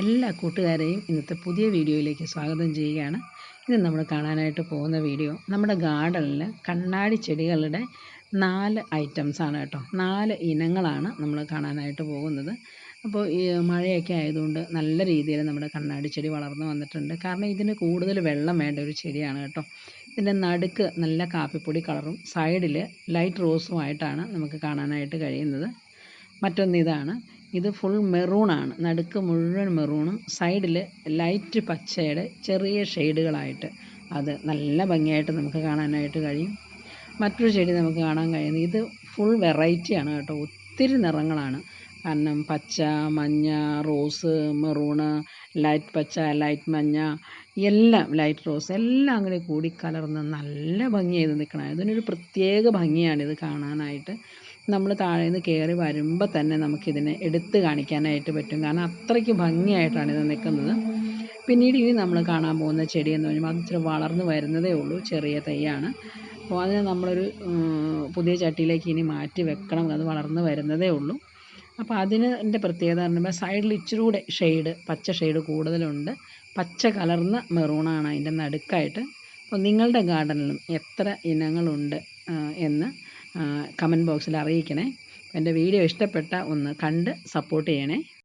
എല്ലാ കൂട്ടുകാരെയും ഇന്നത്തെ പുതിയ വീഡിയോയിലേക്ക് സ്വാഗതം ചെയ്യുകയാണ്. ഇന്ന് നമ്മൾ കാണാനായിട്ട് പോകുന്ന വീഡിയോ നമ്മുടെ ഗാർഡനിൽ കണ്ണാടി ചെടികളുടെ നാല് ഐറ്റംസ് ആണ് കേട്ടോ. നാല് ഇനങ്ങളാണ് നമ്മൾ കാണാനായിട്ട് പോകുന്നത്. അപ്പോൾ ഈ മഴയൊക്കെ ആയതുകൊണ്ട് നല്ല രീതിയിൽ നമ്മുടെ കണ്ണാടി ചെടി വളർന്നു വന്നിട്ടുണ്ട്. കാരണം ഇതിന് കൂടുതൽ വെള്ളം വേണ്ട ഒരു ചെടിയാണ് കേട്ടോ. ഇതിന്റെ നടുക്ക് നല്ല കാപ്പിപ്പൊടി കളറും സൈഡിൽ ലൈറ്റ് റോസുമായിട്ടാണ് നമുക്ക് കാണാനായിട്ട് കഴിയുന്നത്. മറ്റൊന്ന് ഇതാണ്. ഇത് ഫുൾ മെറൂണാണ് നടുക്ക് മുഴുവൻ മെറൂണും സൈഡിൽ ലൈറ്റ് പച്ചയുടെ ചെറിയ ഷെയ്ഡുകളായിട്ട് അത് നല്ല ഭംഗിയായിട്ട് നമുക്ക് കാണാനായിട്ട് കഴിയും. മറ്റൊരു ചെടി നമുക്ക് കാണാൻ കഴിയുന്നത് ഇത് ഫുൾ വെറൈറ്റിയാണ് കേട്ടോ. ഒത്തിരി നിറങ്ങളാണ്. കാരണം പച്ച മഞ്ഞ റോസ് മെറൂണ് ലൈറ്റ് പച്ച ലൈറ്റ് മഞ്ഞ എല്ലാം ലൈറ്റ് റോസ് എല്ലാം അങ്ങനെ കൂടി കലർന്ന് നല്ല ഭംഗിയായത് നിൽക്കണം. ഇതിനൊരു പ്രത്യേക ഭംഗിയാണിത് കാണാനായിട്ട്. നമ്മൾ താഴെ നിന്ന് കയറി വരുമ്പോൾ തന്നെ നമുക്കിതിനെ എടുത്ത് കാണിക്കാനായിട്ട് പറ്റും. കാരണം അത്രയ്ക്ക് ഭംഗിയായിട്ടാണ് ഇത് നിൽക്കുന്നത് പിന്നീട് ഇനി നമ്മൾ കാണാൻ പോകുന്ന ചെടി എന്ന് പറയുമ്പോൾ അത് ഇച്ചിരി വളർന്നു വരുന്നതേ ഉള്ളൂ ചെറിയ തൈയാണ്. അപ്പോൾ അതിനെ നമ്മളൊരു പുതിയ ചട്ടിയിലേക്ക് ഇനി മാറ്റി വെക്കണം അത് വളർന്നു വരുന്നതേ ഉള്ളൂ. അപ്പോൾ അതിന്റെ പ്രത്യേകത എന്ന് പറയുമ്പോൾ സൈഡിൽ ഇച്ചിരി കൂടെ ഷെയ്ഡ് പച്ച ഷെയ്ഡ് കൂടുതലുണ്ട്. പച്ച കലർന്ന മെറൂണാണ് അതിന്റെ നടുക്കായിട്ട്. അപ്പോൾ നിങ്ങളുടെ ഗാർഡനിലും എത്ര ഇനങ്ങളുണ്ട് എന്ന് കമന്റ് ബോക്സിൽ അറിയിക്കണേ. എന്റെ വീഡിയോ ഇഷ്ടപ്പെട്ട ഒന്ന് കണ്ട് സപ്പോർട്ട് ചെയ്യണേ.